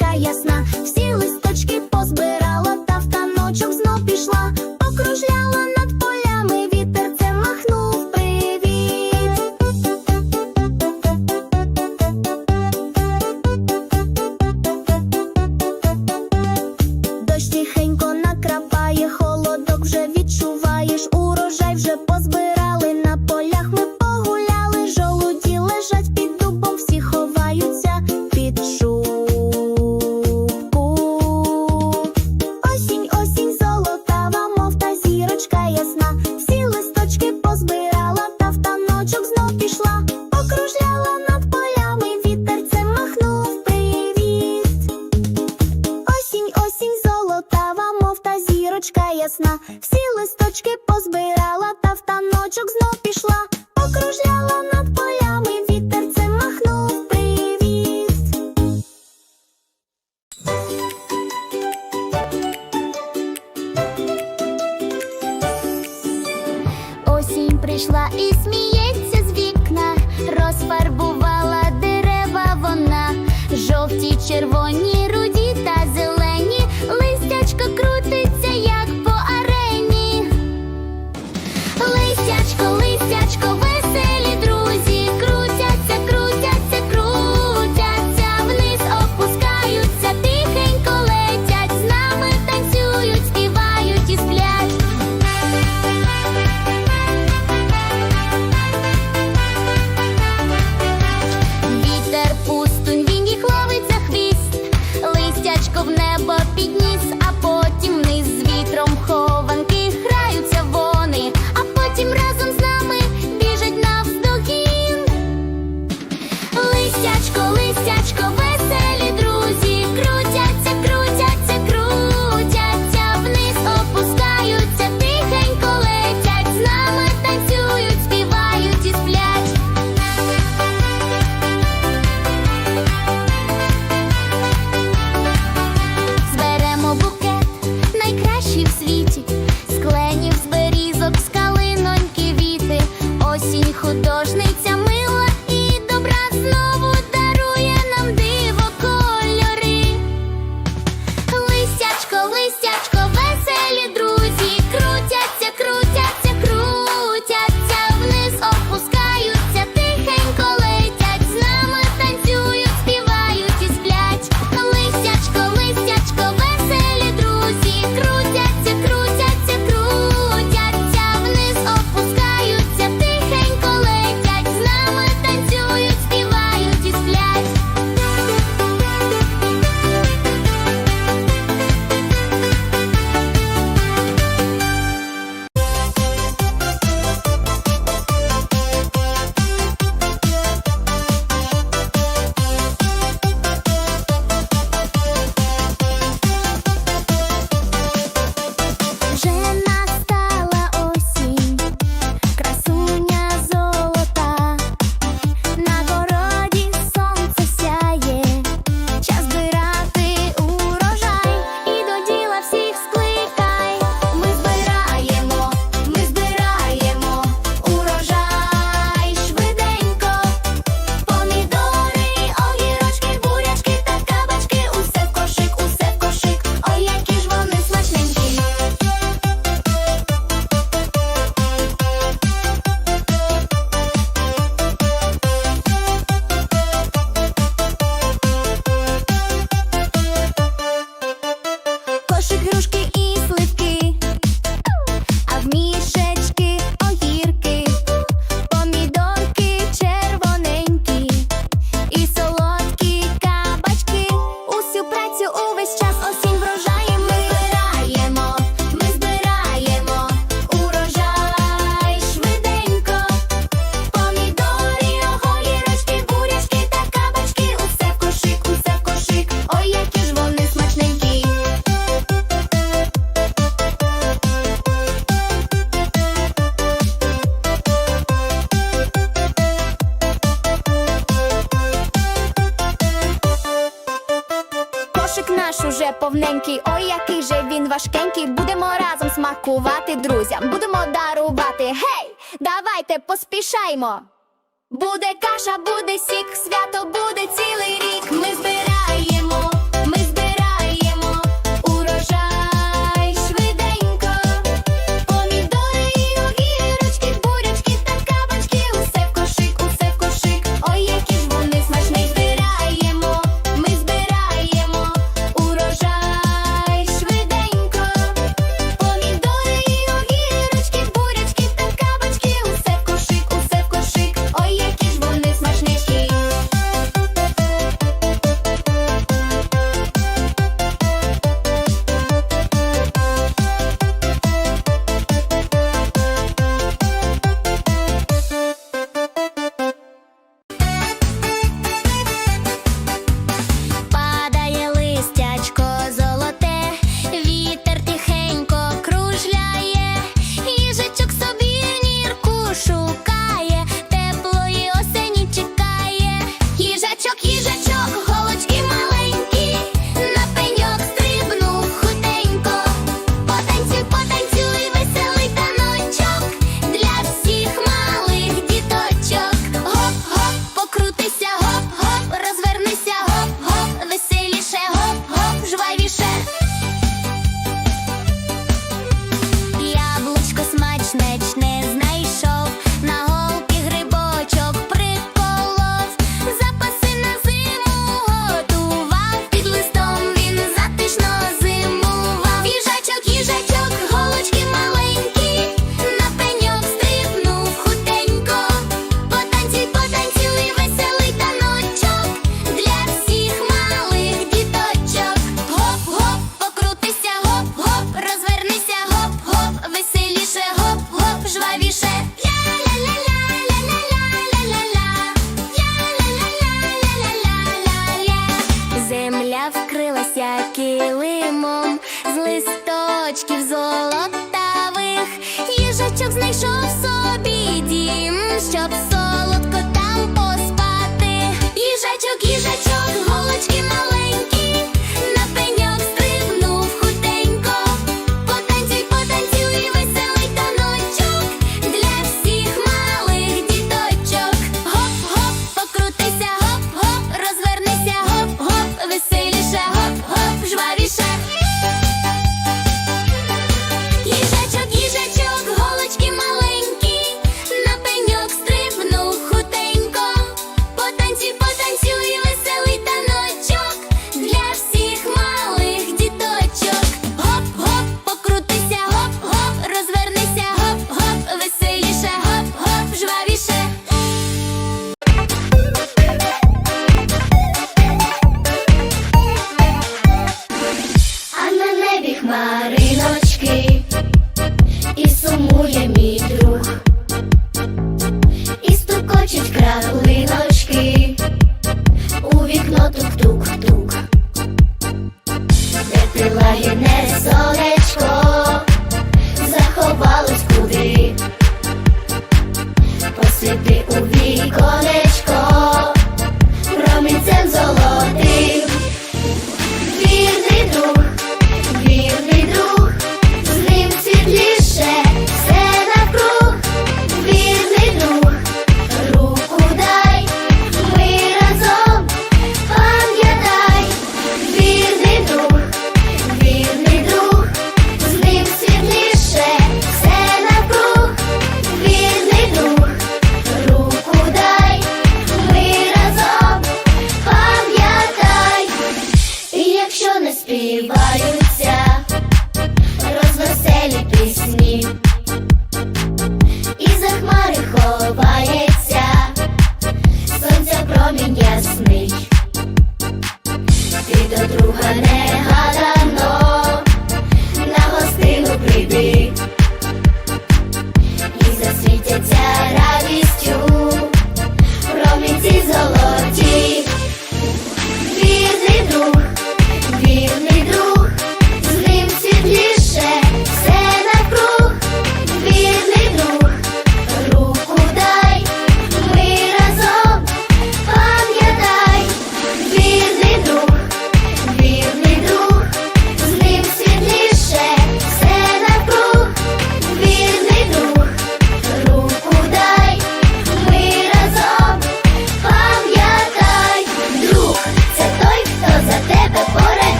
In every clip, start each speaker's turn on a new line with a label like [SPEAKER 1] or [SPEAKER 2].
[SPEAKER 1] зірочка ясна. уже повненький, ой, який же він важкенький. Будемо разом смакувати друзям, будемо дарувати. Гей, давайте поспішаймо. Буде каша, буде сік, свято буде цілий рік. Ми зберемо.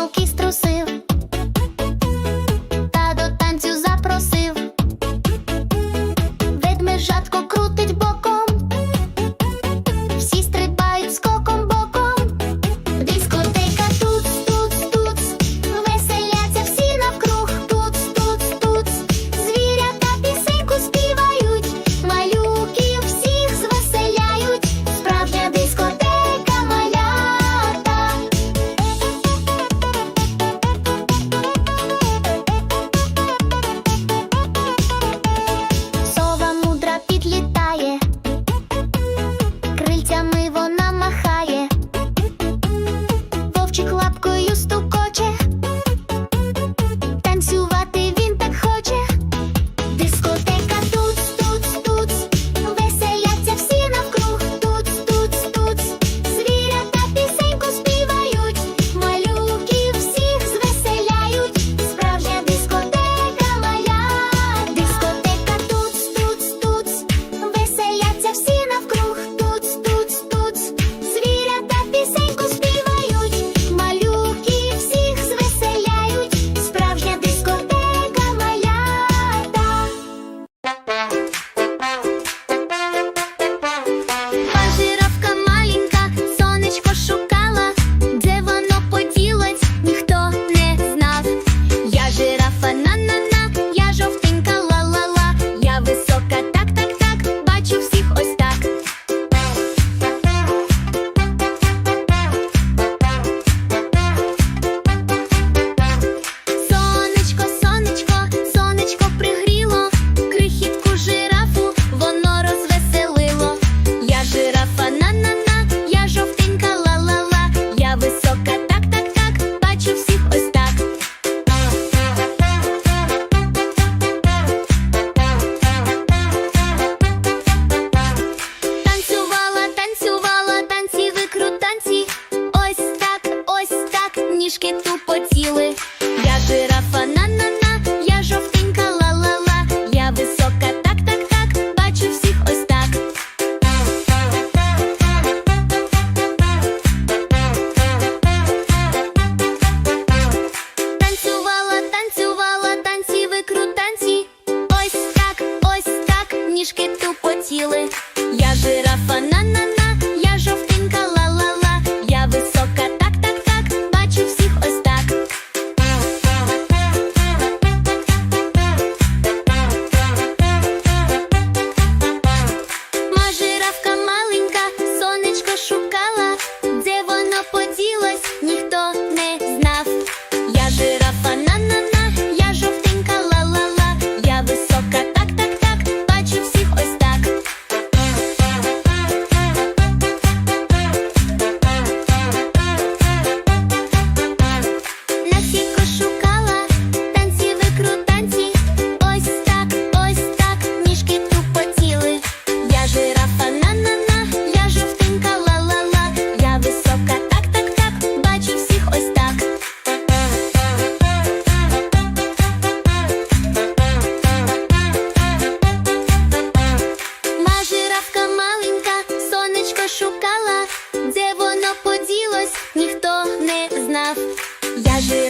[SPEAKER 1] conquistar. Я жирафа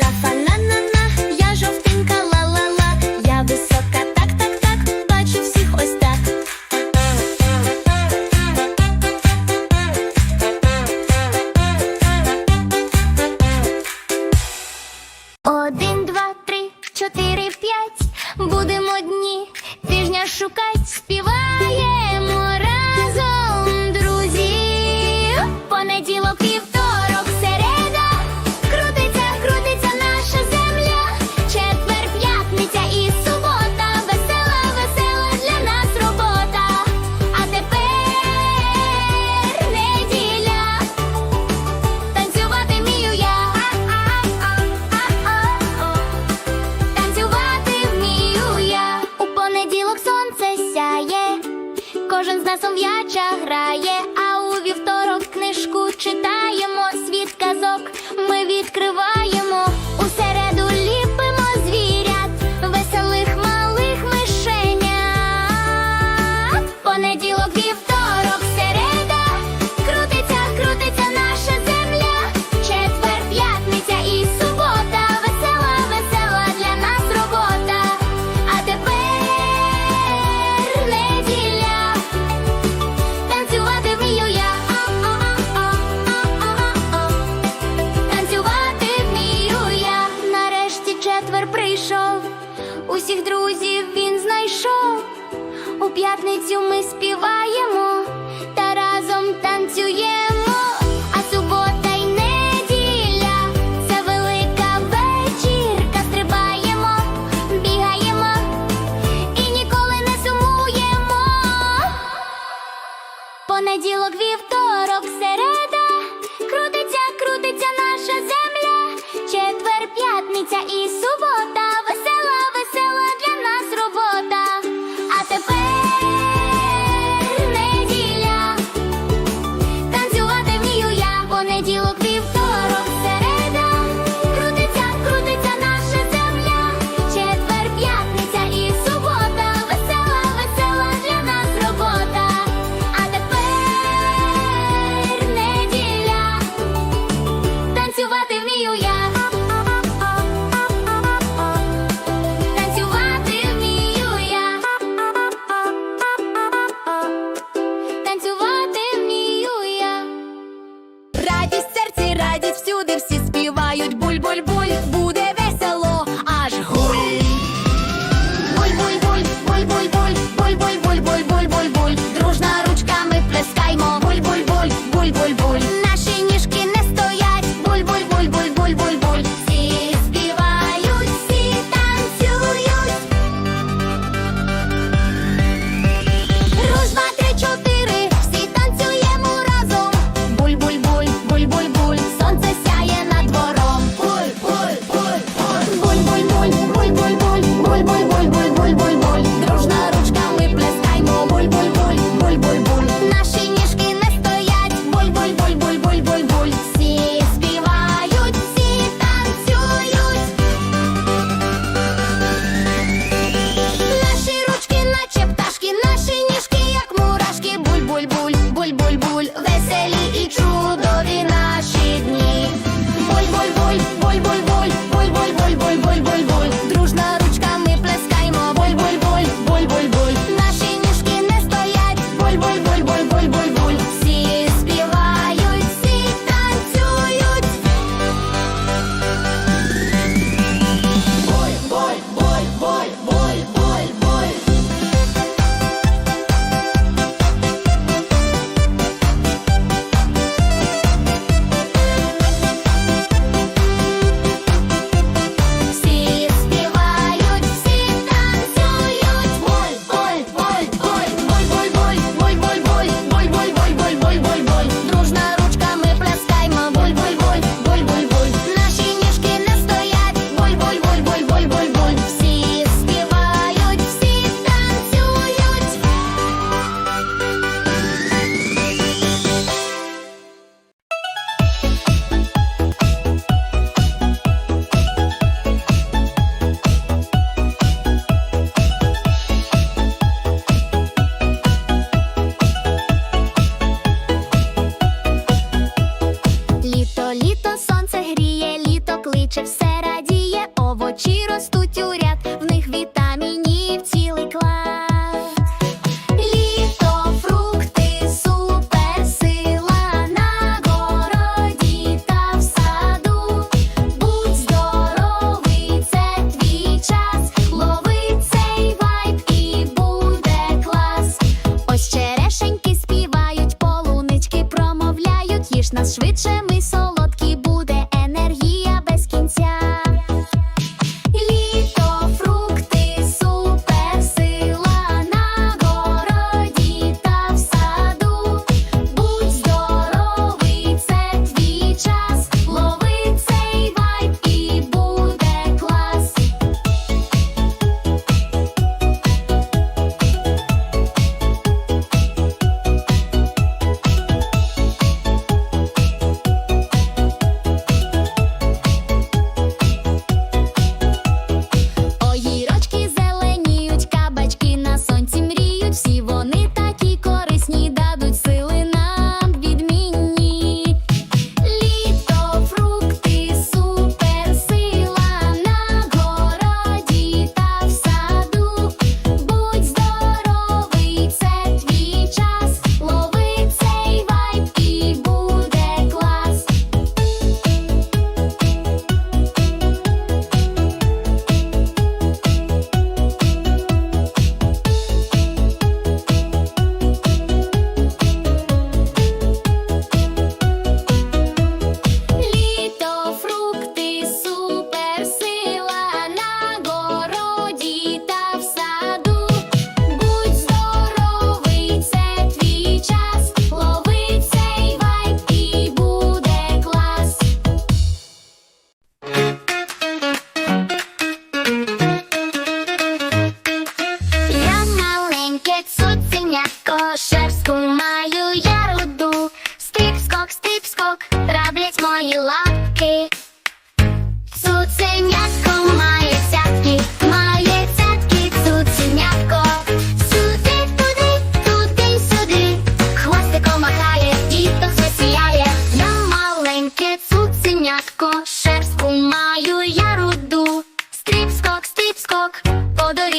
[SPEAKER 1] Понеділок, вівторок, середа.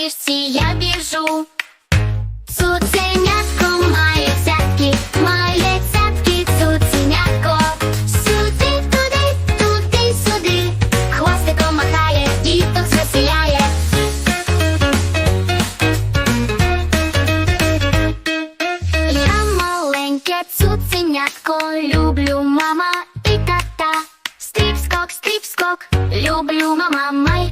[SPEAKER 1] доріжці я біжу. Цуценятко має цятки, має цятки, цуценятко. Сюди, туди, туди, сюди, хвостиком махає, діток засіляє. Я маленьке цуценятко, люблю мама і тата. Стріп-скок, стріп-скок, люблю мама май.